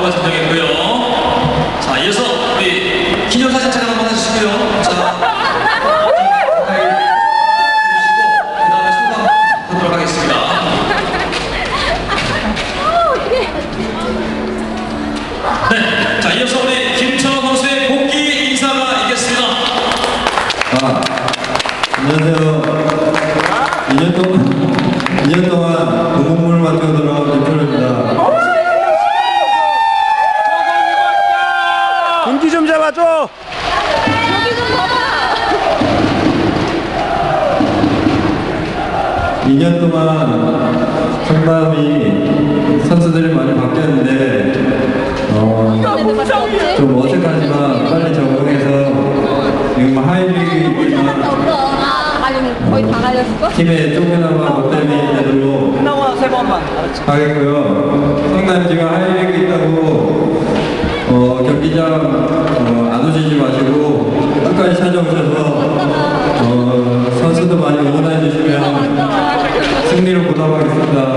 나왔다고 생각했고요. 자, 이어서 우리 기념사진 촬영 한번 해주시고요. 자, 네, 아, 안녕하세요. 2년 동안, 2년 동안 그 고문물 맡겨도 와줘. 여기 좀 봐봐. 2년 동안 성남이 선수들이 많이 바뀌었는데 어, 좀 어색하지만 빨리 적응해서 지금 하이리그 있지만 팀에 조금나마 못되는 대로 하겠고요 성남 지금 하이리그 있다고 하겠습니다.